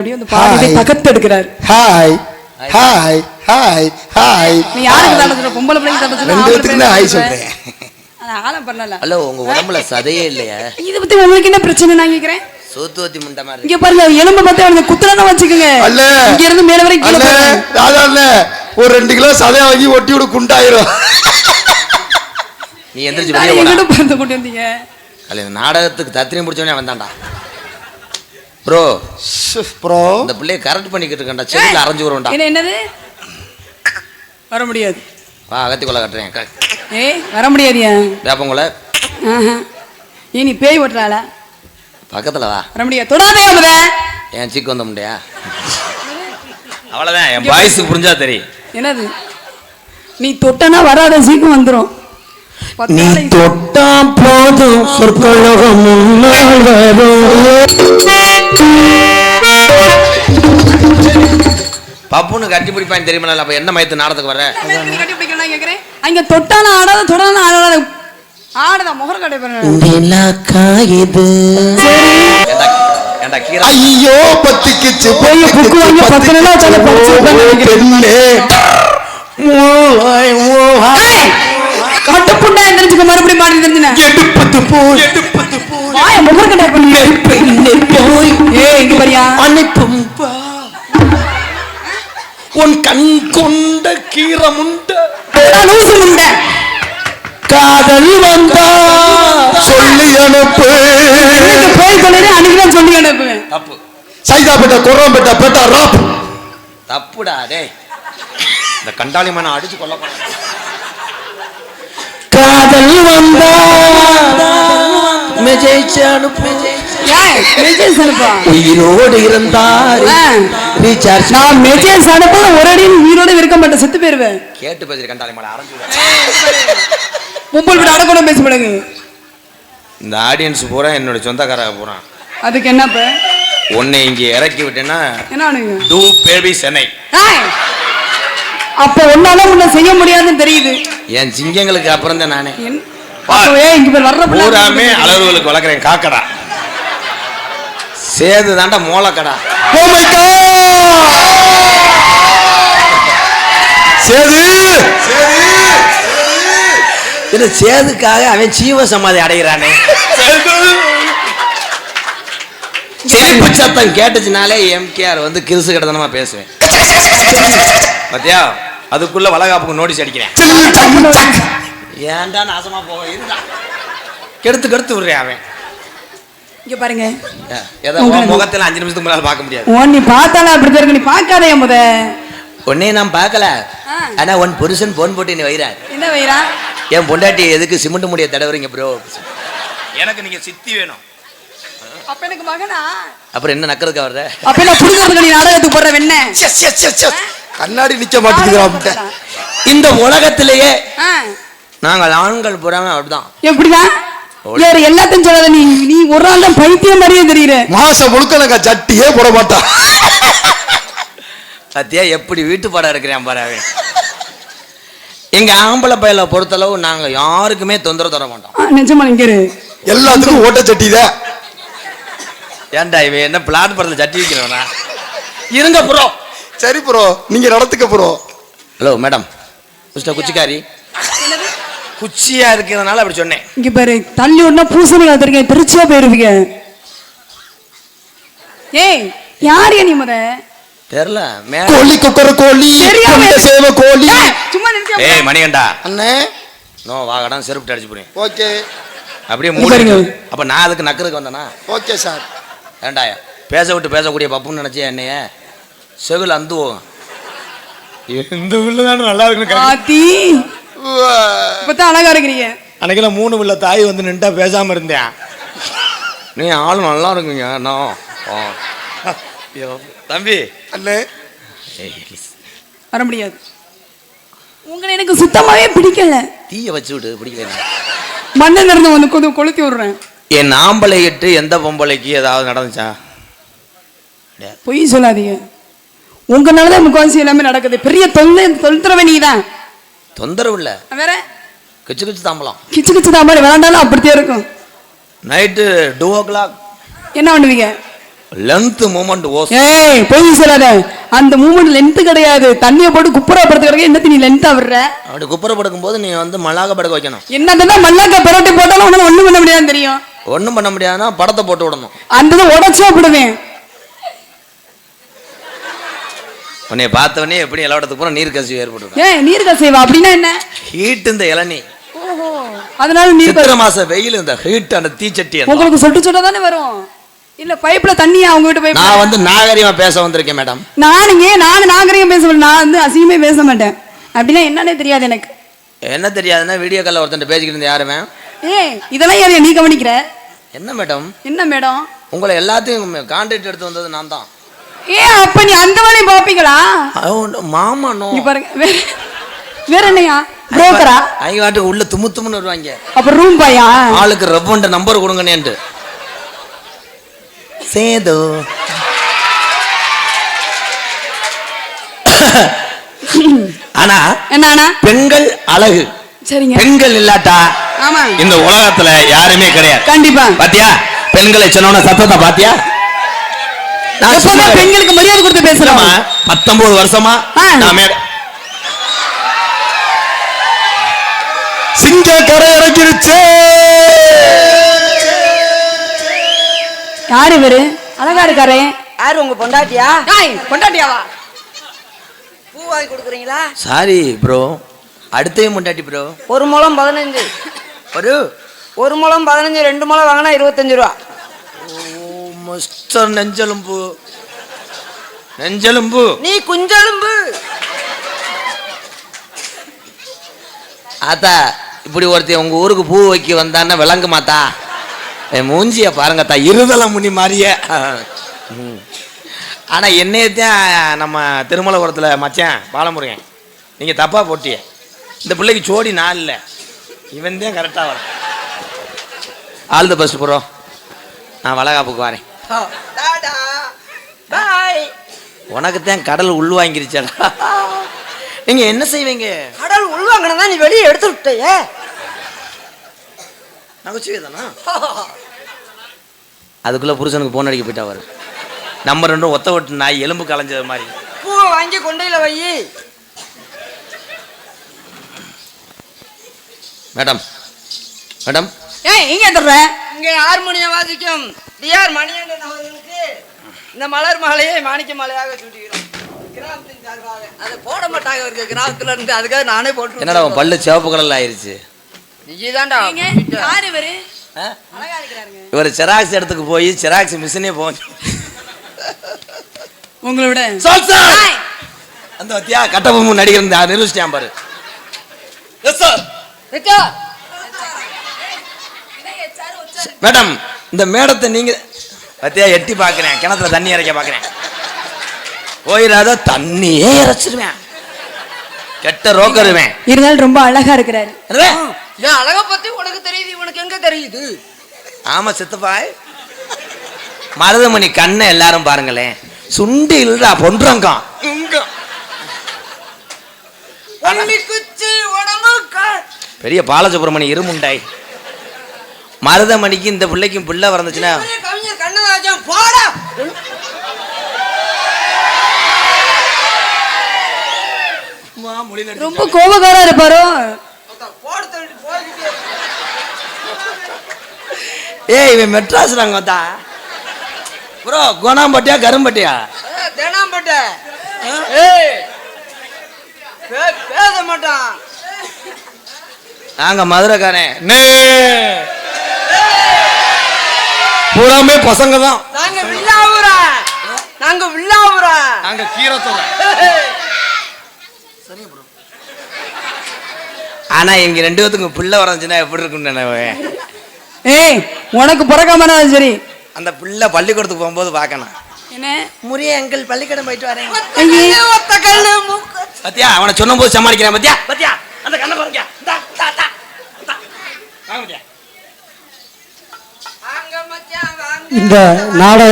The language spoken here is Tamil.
அப்படியே. பக்கத்து எடுக்கிறாரு ஹாய் ஹாய் ஹாய் ஹாய் நீ யாருக்கு தண்டை சொல்ற? பொம்பளை பிள்ளைங்க தண்டை சொல்ற? ரெண்டு ஆம்பளை பேத்துக்கு தான் ஹாய் பிள்ளைங்க சொல்றேன். அது ஆலம் பண்ணல. ஹலோ உங்க உடம்புல சதையே இல்லையா? இத பத்தி உங்களுக்கு என்ன பிரச்சனை நான் கேக்குறேன்? சோத்துவத்தி முண்டை மாதிரி இங்க பாருங்க எலும்பு பத்தி அவனுக்கு குத்துறனா வச்சுக்கோங்க. அல்ல. இங்க இருந்து மேல கீழே அல்ல. ஒரு ரெண்டு கிலோ சதையா வாங்கி ஒட்டி விடு குண்டாயிரும். நீ எந்திரிச்சு வெளியே போடா. எங்கிட்ட பார்த்து கொண்டு வந்தீங்க? இந்த நாடகத்துக்கு தத்திரியம் பிடிச்சவனே வந்தான்டா ப்ரோ ப்ரோ இந்த பிள்ளைய கரெக்ட் பண்ணிக்கிட்டு இருக்கேன்டா. செடியில் அரைஞ்சு வரும்டா என்ன என்னது? வர முடியாது. வா அகத்தி கொலை கட்டுறேன் ஏய் வர முடியாதியா வேப்பங்குலை ஆஹா. ஏ நீ பேய் ஓட்டுறாள பக்கத்துல வா. வர முடியாது. தொடாதே முத என் சீக்கு வந்த முடியா அவ்வளவுதான் என் பாய்ஸுக்கு புரிஞ்சா தெரியும். என்னது? நீ தொட்டனா வராத சீக்கிரம் வந்துரும். பத்து நீ தொட்டா போதும் சொற்கழகம் முன்னால் வரும். பப்புன்னு கட்டி பிடிப்பான் தெரியுமா அப்ப என்ன மயத்து நாடத்துக்கு வர நீ கட்டி பிடிக்கணும் கேக்குறேன்? அங்க தொட்டானா ஆடாத தொடானா ஆடாத. ஆடுதா முகர் கடை கீரை? ஐயோ பத்திக்குச்சு போய் book வாங்கி பத்து பெண்ணே. மூவாய் மூவாய் கட்டுப்புண்டா எந்திரிச்சுக்க மறுபடியும் மாடி தெரிஞ்சுன எடுப்பது போய் உன் கண் கொண்ட கீரமுண்ட. காதல் வந்தா சொல்லி அனுப்பு. போய் சொல்லிடு அன்னைக்கு சொல்லி அனுப்புவேன் தப்பு. சைதாப்பேட்டை குர்ராம்பேட்டை பேட்டா ராப். தப்புடா டேய். இந்த கண்டாளி மன அடிச்சு கொல்ல போறேன் காதல் வந்தா மெஜேச்சு அனுப்பு. ஏன் மெசேஜ் அனுப்பா. உயிரோடு இருந்தார். ஆ. ரீசார்ஜ் நான் மெசேஜ் அனுப்ப ஒரு அடி உயிரோட இருக்க மாட்டேன். செத்து போயிருவேன். கேட்டு பேசுற கண்டாளி மலை அரைஞ்சு. மும்பல் விட பேச மாட்டேங்க இந்த ஆடியன்ஸ் பூரா என்னோட சொந்தக்காரங்க பூரா. அதுக்கு என்ன இப்ப? உன்னை இங்க இறக்கி விட்டேன்னா என்ன டூ பேபி சென்னை. அப்ப உன்னால உன்னை செய்ய முடியாதுன்னு தெரியுது. என் சிங்கங்களுக்கு அப்புறம் தான் நானே பூராமே அளவுகளுக்கு வளர்க்குறேன் காக்கடா. சேது தாண்டா மோளக்கடா சேது! சேதுக்காக அவன் ஜீவ சமாதி அடைகிறானே. சிரிப்பு சத்தம் கேட்டுச்சுனாலே எம்கேஆர் வந்து கிறிசு கடத்தனமா பேசுவேன். பாத்தியா? அதுக்குள்ள வளகாப்புக்கு நோட்டீஸ் அடிக்கிறேன். ஏன்டா நாசமா போக? இருந்தா கெடுத்து கெடுத்து விடுறேன் அவன். இங்க பாருங்க. ஏதோ முகத்துல அஞ்சு நிமிஷத்துக்கு முன்னால பார்க்க முடியாது. உன் நீ பார்த்தாலும் அப்படி இருக்கு நீ பார்க்காதே முத? உன்னையும் நான் பார்க்கல. ஆனா உன் புருஷன் போன் போட்டு நீ வைறார் என்ன வைரா என் பொண்டாட்டி எதுக்கு சிமெண்ட் முடிய தடவுறீங்க ப்ரோ எனக்கு நீங்க சித்தி வேணும். அப்ப எனக்கு மகனா? அப்புறம் என்ன நக்கறதுக்கு வர்ற அப்ப நான் புடுங்கிறதுக்கு நீ நாடகத்துக்கு போடுற வெண்ண? கண்ணாடி நிக்க மாட்டேங்குது இந்த உலகத்திலேயே நாங்கள் ஆண்கள் புறாம அப்படிதான். எப்படிதான்? வேற எல்லாத்தையும் சொல்லாத நீ நீ ஒரு ஆள் தான் பைத்தியம் மாதிரியே தெரியுற. மாசம் முழுக்க நாங்க சட்டியே போட மாட்டான் சத்தியா எப்படி வீட்டு பாடம் இருக்கிறேன் பாரு எங்க ஆம்பளை பையலை பொறுத்தளவு நாங்க யாருக்குமே தொந்தரவு தர மாட்டோம். நிஜமா இரு. எல்லாத்துக்கும் ஓட்ட சட்டி தான் ஏன்டா இவன் என்ன பிளான் படத்துல சட்டி வைக்கிறவனா? இருங்க ப்ரோ சரி ப்ரோ நீங்க நடத்துக்க ப்ரோ ஹலோ மேடம் மிஸ்டர் குச்சிக்காரி. குச்சியா இருக்கிறதுனால அப்படி சொன்னேன். இங்க பாரு தள்ளி ஒண்ணா பூசணி வளர்த்துருக்கேன் திருச்சியா போயிருவீங்க. ஏய் யார் நீ முத? தெரியல மே கோழி குக்கர கோழி சேவ கோழி. ஏய், சும்மா நிறுத்தியா? ஏய் மணிகண்டா. அண்ணே. நோ வாகடம் செருப்பு அடிச்சு போறேன் ஓகே. அப்படியே இங்க மூடி பாருங்க. அப்ப நான் அதுக்கு நக்கறதுக்கு வந்தேனா? Okay sir. ஏண்டாயா பேச விட்டு பேசக்கூடிய பப்புன்னு நினைச்சே என்னைய? செகுல் அந்துவோம். இந்த உள்ள தானே நல்லா இருக்குன்னு ஆத்தி இப்பதான் அழகா இருக்கிறீங்க. அன்னைக்கெல்லாம் மூணு உள்ள தாய் வந்து நின்ட்டா பேசாம இருந்தேன். நீ ஆளு நல்லா இருக்குங்க நான் தம்பி. அண்ணே. ஏய், வர முடியாது. உங்களை எனக்கு சுத்தமாவே பிடிக்கல. தீய வச்சு விடு பிடிக்கல மண்ணில் இருந்து வந்து கொஞ்சம் கொளுத்தி விடுறேன். என் ஆம்பளை இட்டு எந்த பொம்பளைக்கு ஏதாவது நடந்துச்சா? பொய் சொல்லாதீங்க. உங்களாலதான் முக்கால்வாசி எல்லாமே நடக்குது. பெரிய தொல்லை தொல்துறவை நீ தான் தொந்தரவு இல்லை. வேற? கிச்சு கிச்சு தாம்பலாம் கிச்சு கிச்சு தான் மாதிரி விளாண்டாலும் அப்படித்தான் இருக்கும். Night two o'clock. என்ன பண்ணுவீங்க? லென்த் மூமெண்ட் ஓஸ் ஏய் பொய் சொல்லாத. அந்த மூமெண்ட் லென்த் கிடையாது. தண்ணியை போட்டு குப்புறா படுத்து கிடக்க என்னத்து நீ லென்த்தா விடுற? அப்படி குப்புற படுக்கும் போது நீ வந்து மல்லாக படுக்க வைக்கணும். என்னதான் மல்லாக்க பரோட்டை போட்டாலும் உனக்கு ஒண்ணும் பண்ண முடியாதுன்னு தெரியும். ஒண்ணும் பண்ண முடியாதுன்னா படத்தை போட்டு விடணும். அந்த உடச்சா விடுவேன். உன்னை பார்த்தவொடனே எப்படி இலவட்டத்துக்கு போற நீர் கசிவு ஏற்பட்டு ஏன் நீர் கசைவா அப்படின்னா என்ன? ஹீட் இந்த இளநீ. அதனால நீர் சித்திர மாச வெயில் இந்த ஹீட் அந்த தீச்சட்டி உங்களுக்கு சொட்டு சொட்ட தானே வரும்? இல்ல பைப்ல தண்ணியா? அவங்க வீட்டு பைப் நான் வந்து நாகரிகமா பேச வந்திருக்கேன் மேடம் நானுங்க நான் நாகரிகம் பேச நான் வந்து அசிங்கமே பேச மாட்டேன். அப்படின்னா என்னன்னே தெரியாது எனக்கு. என்ன தெரியாதுன்னா வீடியோ காலில் ஒருத்தன் பேசிக்கிட்டு இருந்த யாருமே ஏய் இதெல்லாம் யாரையா நீ கவனிக்கிற? என்ன மேடம் என்ன மேடம் உங்களை எல்லாத்தையும் கான்ட்ராக்ட் எடுத்து வந்தது நான் தான். ஏன் அப்ப நீ அந்த பாப்பீங்களா மாமா நோ இங்க பாருங்க வேற வேற என்னையா? புரோக்கரா அவங்க வாட்டுக்கு உள்ள தும்மு தும்முன்னு வருவாங்க. அப்ப ரூம் பாயா ஆளுக்கு ரப்பன்ட்ட நம்பர் கொடுங்கண்ணேன்ட்டு சேது. ஆனா என்னண்ணா? பெண்கள் அழகு. சரிங்க. பெண்கள் இல்லாட்டா ஆமா. இந்த உலகத்துல யாருமே கிடையாது. கண்டிப்பா. பாத்தியா? பெண்களை சொன்ன சத்தத்தை பாத்தியா? நான் பெண்களுக்கு மரியாதை கொடுத்து பேசுறோம்? பத்தொன்பது வருஷமா மேட- சிங்க கரை இறங்கிருச்சு. யாரு இவரு? அழகா இருக்காரே. யார் உங்க பொண்டாட்டியா? பொண்டாட்டியாவா? பூ வாங்கி கொடுக்குறீங்களா? சாரி ப்ரோ அடுத்தையும் முண்டாட்டி ப்ரோ ஒரு முழம் பதினஞ்சு. ஒரு? ஒரு முழம் பதினஞ்சு ரெண்டு முழம் வாங்கினா இருபத்தஞ்சு ரூபா. மிஸ்டர் நெஞ்செலும்பு. நெஞ்செலும்பு. நீ குஞ்செலும்பு. ஆத்தா இப்படி ஒருத்தன் உங்க ஊருக்கு பூ வைக்க வந்தான்னா விளங்கு மாத்தா. என் மூஞ்சிய பாருங்கத்தா இருதலை முனி மாதிரியே. ம். ஆனா என்னையத்தான் நம்ம திருமலபுரத்துல மச்சான் பாலமுருகன் நீங்க தப்பா போட்டிய. இந்த பிள்ளைக்கு ஜோடி நான் இல்லை. இவன் தான் கரெக்டா வர ஆல் த பெஸ்ட் ப்ரோ. நான் வளகாப்புக்கு வரேன். டாடா பாய். உனக்கு தான் கடல் உள்வாங்கிருச்சடா நீங்க என்ன செய்வீங்க? கடல் உள்வாங்கினா நீ வெளியே எடுத்து விட்டே நகைச்சுவை தானா அதுக்குள்ள புருஷனுக்கு போன் அடிக்க போயிட்டா வரும் நம்ம ரெண்டும் ஒத்த ஒட்டு நாய் எலும்பு களைஞ்சது மாதிரி. பூவை வாங்கி கொண்டையில வை. மேடம். மேடம். ஏய் இங்க எதுற இங்கே ஹார்மோனியம் வாசிக்கும். டிஆர் மணியண்டன் அவர்களுக்கு இந்த மலர் மாலையை மாணிக்க மாலையாக சூட்டுகிறோம். கிராமத்தின் சார்பாக. அதை போட மாட்டாங்க இருக்கு கிராமத்துல இருந்து அதுக்காக நானே போட்டு என்னடா உன் பல்லு சிவப்பு கலர்ல ஆயிருச்சு நீதான்டா யாரு இவரு? ஆ? இவர் செராக்ஸ் இடத்துக்கு போய் செராக்ஸ் மிஷினே போச்சு உங்களோட அந்த வத்தியா கட்டபொம்மு நடிகர் இந்த நிரூபிச்சிட்டான் பாரு. Yes sir. மேடம் இந்த மேடத்தை நீங்க பத்தியா எட்டி பார்க்கிறேன். கிணத்துல தண்ணி இறைக்க பார்க்கிறேன். போயிடாத தண்ணியே இறைச்சிருவேன். கெட்ட ரோக்கருவேன். இருந்தாலும் ரொம்ப அழகா இருக்கிறாரு? என் அழகை பத்தி உனக்கு தெரியுது உனக்கு எங்க தெரியுது? ஆமா சித்தப்பாய். மருதமணி கண்ணை எல்லாரும் பாருங்களேன். சுண்டி இல்லடா பொன்றங்கம் பெரிய பாலசுப்ரமணி இருமுண்டாய். மருதமணிக்கு இந்த பிள்ளைக்கும் பிள்ளை பிறந்துச்சுன்னா? ரொம்ப கோபக்காரா இருப்பாரோ. ஏய் இவன் மெட்ராஸ் நாங்க ப்ரோ குணாம்பட்டியா கரும்பட்டியா? தேனாம்பேட்டை. பேச மாட்டான். நாங்க மதுரைக்காரன். பூராமே பசங்க தான் நாங்க வில்லாவுரா நாங்க வில்லாவுரா நாங்க கீரத்தோட. ஆனா எங்க ரெண்டு பேத்துக்கும் பிள்ளை வரஞ்சுன்னா எப்படி இருக்குன்னு நினைவேன் ஏய் உனக்கு பிறக்காம இருந்தாலும் சரி? அந்த பிள்ளை பள்ளிக்கூடத்துக்கு போகும்போது பார்க்கணும் என்ன? முறிய எங்கள் பள்ளிக்கூடம் போயிட்டு வரேன். பத்தியா அவனை சொன்னும் போது சமாளிக்கிறேன் பத்தியா? பத்தியா? அந்த கண்ணை பாருங்க இந்தா, இந்தா, இந்தா, இந்தா. வாங்க பத்தியா வாங்க மச்சான் வாங்க இந்த நாடக